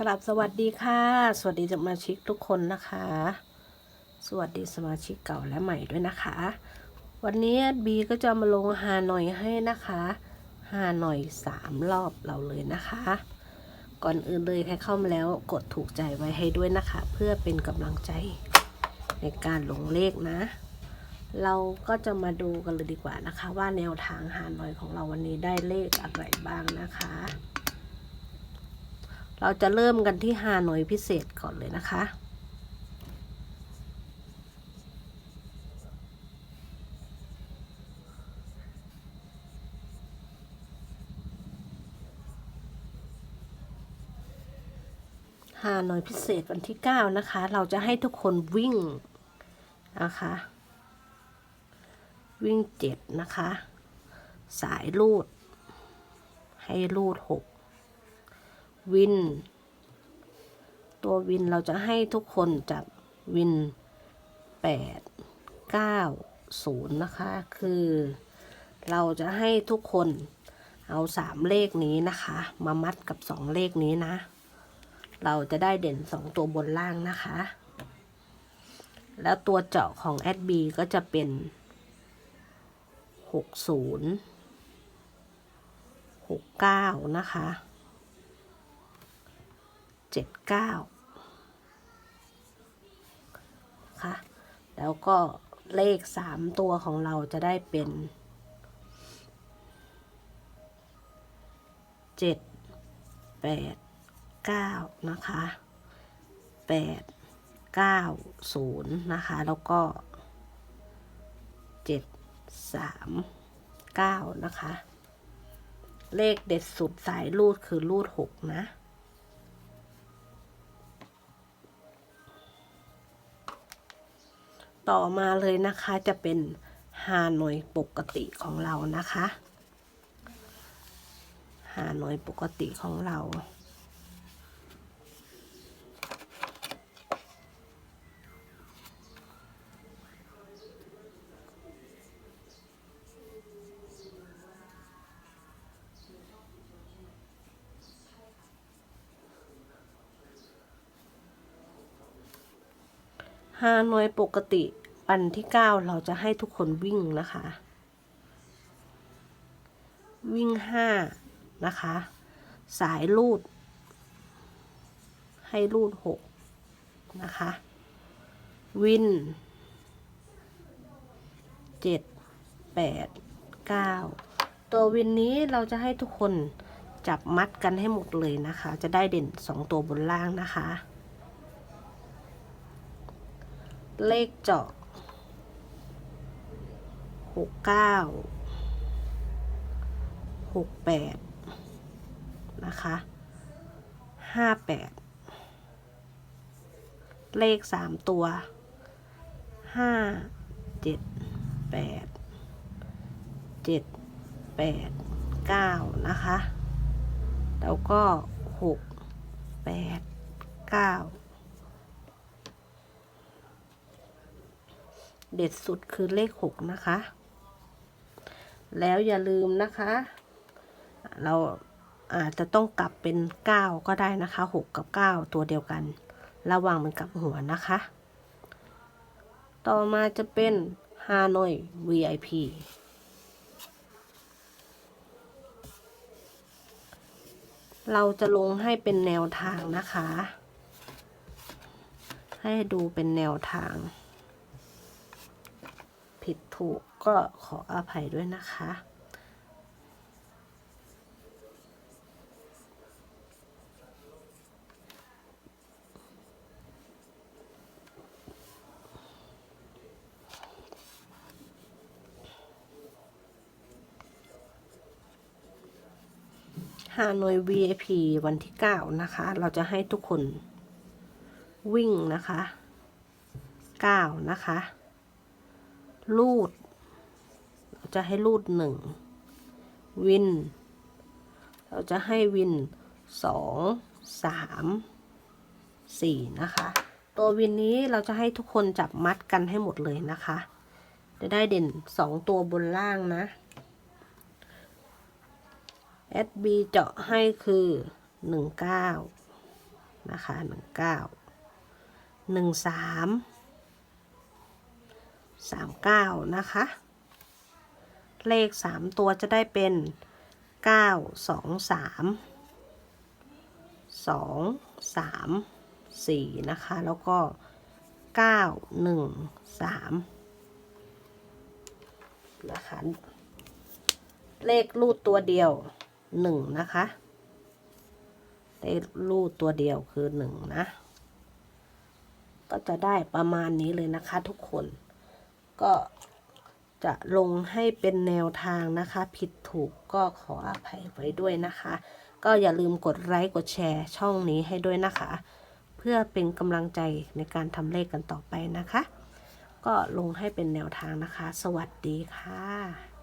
กราบสวัสดีค่ะ สวัสดีสมาชิกทุกคนนะคะ สวัสดีสมาชิกเก่าและใหม่ด้วยนะคะ วันนี้บีก็จะมาลงฮาหน่อยให้นะคะฮาหน่อยสามรอบเราเลยนะคะ ก่อนอื่นเลยใครเข้ามาแล้วกดถูกใจไว้ให้ด้วยนะคะ เพื่อเป็นกำลังใจในการลงเลขนะ เราก็จะมาดูกันเลยดีกว่านะคะ ว่าแนวทางฮาหน่อยของเราวันนี้ได้เลขอะไรบ้างนะคะ เราจะเริ่มกันที่ฮานอยพิเศษก่อนเลยนะคะ ฮานอยพิเศษวันที่ 9 นะคะ เราจะให้ทุกคนวิ่งนะคะ วิ่งเจ็ดนะคะ สายลูด ให้ลูดหก วิน ตัววินเราจะให้ทุกคนจับวินแปดเก้าศูนย์นะคะ คือ เราจะให้ทุกคนเอาสามเลขนี้นะคะ มามัดกับสองเลขนี้นะ เราจะได้เด่นสองตัวบนล่างนะคะ แล้วตัวเจาะของแอดบีก็จะเป็นหกศูนย์หกเก้านะคะ เจ็ดเก้าค่ะ แล้วก็เลขสามตัวของเราจะได้เป็นเจ็ดแปดเก้านะคะแปดเก้าศูนย์นะคะ แล้วก็เจ็ดสามเก้านะคะ เลขเด็ดสุดสายรูดคือรูดหกนะ ต่อมาเลยนะคะจะเป็นฮานอยปกติของเรานะคะฮานอยปกติของเราฮานอยปกติ วันที่ 9 เราจะให้ทุกคนวิ่งนะคะ วิ่ง 5 นะคะ สายลูด ให้ลูด 6 นะคะ วิน 7 8 9 ตัววินนี้เราจะให้ทุกคนจับมัดกันให้หมดเลยนะคะ จะได้เด่น 2 ตัวบนล่างนะคะ เลขเจาะ หกเก้าหกแปดนะคะห้าแปดเลขสามตัวห้าเจ็ดแปดเจ็ดแปดเก้านะคะ แล้วก็หกแปดเก้าเด็ดสุดคือเลขหกนะคะ แล้วอย่าลืมนะคะ เราอาจจะต้องกลับเป็นเก้าก็ได้นะคะหกกับเก้าตัวเดียวกัน ระวังมันกับหัวนะคะ ต่อมาจะเป็นฮานอย VIP เราจะลงให้เป็นแนวทางนะคะ ให้ดูเป็นแนวทาง ผิดถูกก็ขออภัยด้วยนะคะ ฮานอย VIP วันที่ 9 นะคะ เราจะให้ทุกคนวิ่งนะคะ 9 นะคะ ลูด เราจะให้ลูดหนึ่งวิน เราจะให้วินสองสามสี่นะคะ ตัววินนี้เราจะให้ทุกคนจับมัดกันให้หมดเลยนะคะ จะได้เด่นสองตัวบนล่างนะ SB เจาะให้คือหนึ่งเก้านะคะหนึ่งเก้าหนึ่งสาม สามเก้านะคะ เลขสามตัวจะได้เป็นเก้าสองสามสองสามสี่นะคะ แล้วก็เก้าหนึ่งสามนะคะ เลขรูดตัวเดียวหนึ่งนะคะ เลขรูดตัวเดียวคือหนึ่งนะก็จะได้ประมาณนี้เลยนะคะทุกคน ก็จะลงให้เป็นแนวทางนะคะ ผิดถูกก็ขออภัยไว้ด้วยนะคะ ก็อย่าลืมกดไลค์กดแชร์ช่องนี้ให้ด้วยนะคะ เพื่อเป็นกำลังใจในการทำเลขกันต่อไปนะคะ ก็ลงให้เป็นแนวทางนะคะ สวัสดีค่ะ